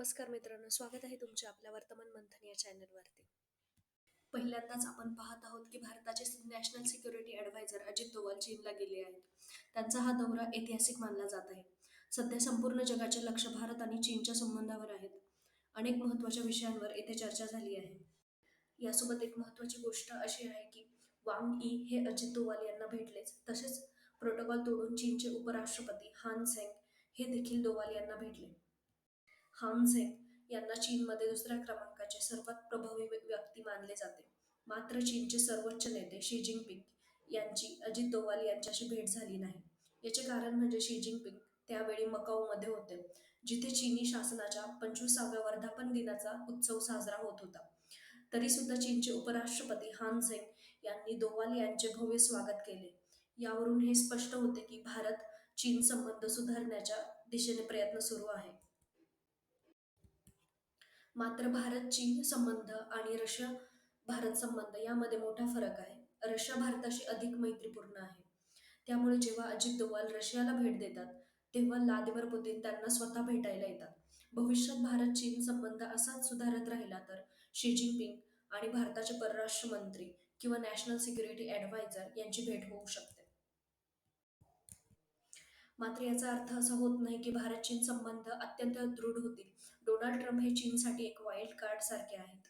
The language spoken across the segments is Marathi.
नमस्कार मित्रांनो स्वागत आहे तुमचे आपल्या वर्तमान मंथन या चॅनलवरती. पहिल्यांदाच आपण पाहत आहोत की भारताचे national security adviser Ajit Doval चीनला गेले आहेत. त्यांचा हा दौरा ऐतिहासिक मानला जात आहे. सध्या संपूर्ण जगाचे लक्ष भारत आणि चीनच्या संबंधावर आहेत. अनेक महत्त्वाच्या विषयांवर येथे चर्चा झाली आहे. यासोबत एक महत्त्वाची गोष्ट अशी आहे की वांग ई हे अजित दोवाल यांना भेटलेच. तसेच प्रोटोकॉल तोडून चीनचे उपराष्ट्रपती हान सेंग हे देखील दोवाल यांना भेटले. हान झेंग यांना चीनमध्ये दुसऱ्या क्रमांकाचे सर्वात प्रभावी व्यक्ती मानले जाते. मात्र चीनचे सर्वोच्च नेते शी जिनपिंग यांची अजित दोवाल यांच्याशी भेट झाली नाही. याचे कारण म्हणजे शी जिनपिंग त्यावेळी मकाऊमध्ये होते जिथे चीनी शासनाच्या पंचवीसाव्या वर्धापन दिनाचा उत्सव साजरा होत होता. तरी सुद्धा चीनचे उपराष्ट्रपती हान झेंग यांनी दोवाल यांचे भव्य स्वागत केले. यावरून हे स्पष्ट होते की भारत चीन संबंध सुधारण्याच्या दिशेने प्रयत्न सुरू आहे. मात्र भारत चीन संबंध आणि रशिया भारत संबंध यामध्ये मोठा फरक आहे. रशिया भारताशी अधिक मैत्रीपूर्ण आहे. त्यामुळे जेव्हा अजित दोवाल रशियाला भेट देतात तेव्हा व्लादिमीर पुतीन त्यांना स्वतः भेटायला येतात. भविष्यात भारत चीन संबंध असाच सुधारत राहिला तर शी जिनपिंग आणि भारताचे परराष्ट्र मंत्री किंवा नॅशनल सिक्युरिटी ॲडवायझर यांची भेट होऊ शकते. मात्र याचा अर्थ असा होत नाही की भारत चीन संबंध अत्यंत दृढ होतील. डोनाल्ड ट्रम्प हे चीनसाठी एक वाईल्ड कार्ड सारखे आहेत.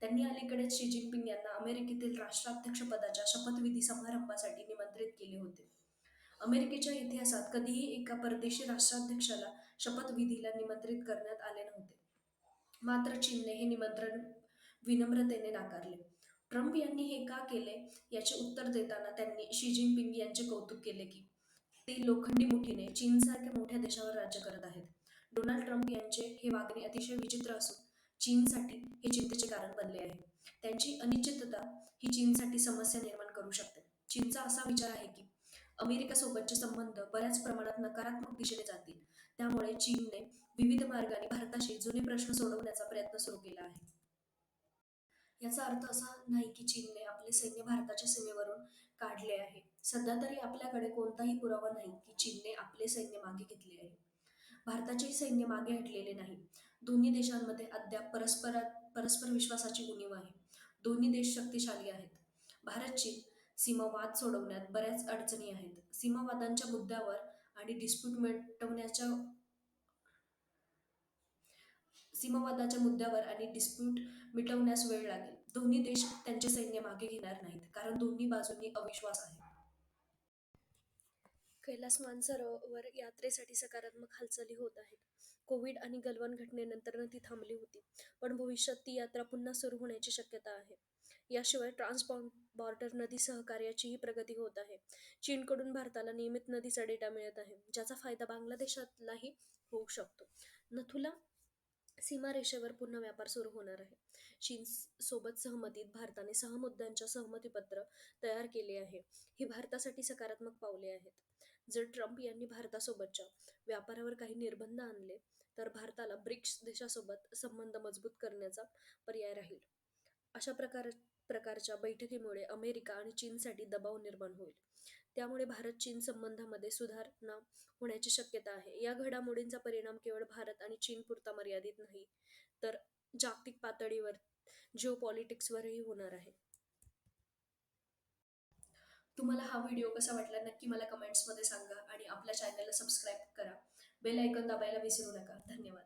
त्यांनी अलीकडेच शी जिनपिंग यांना अमेरिकेतील राष्ट्राध्यक्षपदाच्या शपथविधी समारंभासाठी निमंत्रित केले होते. अमेरिकेच्या इतिहासात कधीही एका परदेशी राष्ट्राध्यक्षाला शपथविधीला निमंत्रित करण्यात आले नव्हते. मात्र चीनने हे निमंत्रण विनम्रतेने नाकारले. ट्रम्प यांनी हे का केले याचे उत्तर देताना त्यांनी शी जिनपिंग यांचे कौतुक केले की ते लोखंडी मुठीने चीनसारख्या मोठ्या देशावर राज्य करत आहेत. डोनाल्ड ट्रम्प यांचे हे वागणे अतिशय विचित्र असून चीनसाठी हे चिंतेचे कारण बनले आहे. त्यांची अनिश्चितता ही चीनसाठी समस्या निर्माण करू शकते. चीनचा असा विचार आहे की अमेरिकासोबतचे संबंध बऱ्याच प्रमाणात नकारात्मक दिशेने जातील. त्यामुळे चीनने विविध मार्गाने भारताशी जुने प्रश्न सोडवण्याचा प्रयत्न सुरू केला आहे. याचा अर्थ असा नाही की चीनने आपले सैन्य भारताच्या सीमेवरून काढले आहे. सध्या तरी आपल्याकडे कोणताही पुरावा नाही की चीनने आपले सैन्य मागे घेतले आहे. भारताचेही सैन्य मागे हटलेले नाही. दोन्ही देशांमध्ये अद्याप परस्परात परस्पर विश्वासाची उणीव आहे. दोन्ही देश शक्तिशाली आहेत. भारत चीन सीमावाद सोडवण्यात बऱ्याच अडचणी आहेत. सीमावादांच्या मुद्द्यावर आणि डिस्प्यूट मिटवण्याच्या सीमावादाच्या मुद्द्यावर आणि डिस्प्यूट मिटवण्यास वेळ लागेल. दोन्ही देश त्यांचे सैन्य मागे घेणार नाहीत कारण दोन्ही बाजूंनी अविश्वास आहे. कैलास मानसरोवर यात्रेसाठी सकारात्मक हालचाली होत आहेत. कोविड आणि गलवान घटनेनंतर ती थांबली होती पण भविष्यात ती यात्रा पुन्हा सुरू होण्याची शक्यता आहे. याशिवाय ट्रान्सबॉन बॉर्डर नदी सहकार्याचीही प्रगती होत आहे. चीनकडून भारताला नियमित नदीचा डेटा मिळत आहे ज्याचा फायदा बांगलादेशातलाही होऊ शकतो. नथुला सीमारेषेवर पुन्हा व्यापार सुरू होणार आहे. चीन सोबत सहमतीत भारताने सहा मुद्द्यांच्या सहमतीपत्र तयार केले आहे. ही भारतासाठी सकारात्मक पावले आहेत. जर ट्रम्प यांनी भारतासोबतच्या व्यापारावर काही निर्बंध आणले तर भारताला ब्रिक्स देशासोबत संबंध मजबूत करण्याचा पर्याय राहील. अशा प्रकार प्रकारच्या बैठकीमुळे अमेरिका आणि चीनसाठी दबाव निर्माण होईल. त्यामुळे भारत चीन संबंधामध्ये सुधारणा होण्याची शक्यता आहे. या घडामोडींचा परिणाम केवळ भारत आणि चीनपुरता मर्यादित नाही तर जागतिक पातळीवर जिओ पॉलिटिक्सवरही होणार आहे. तुम्हाला हा व्हिडिओ कसा वाटला नक्की मला कमेंट्समध्ये सांगा आणि आपल्या चॅनलला सबस्क्राईब करा. बेल ऐकन दाबायला विसरू नका. धन्यवाद.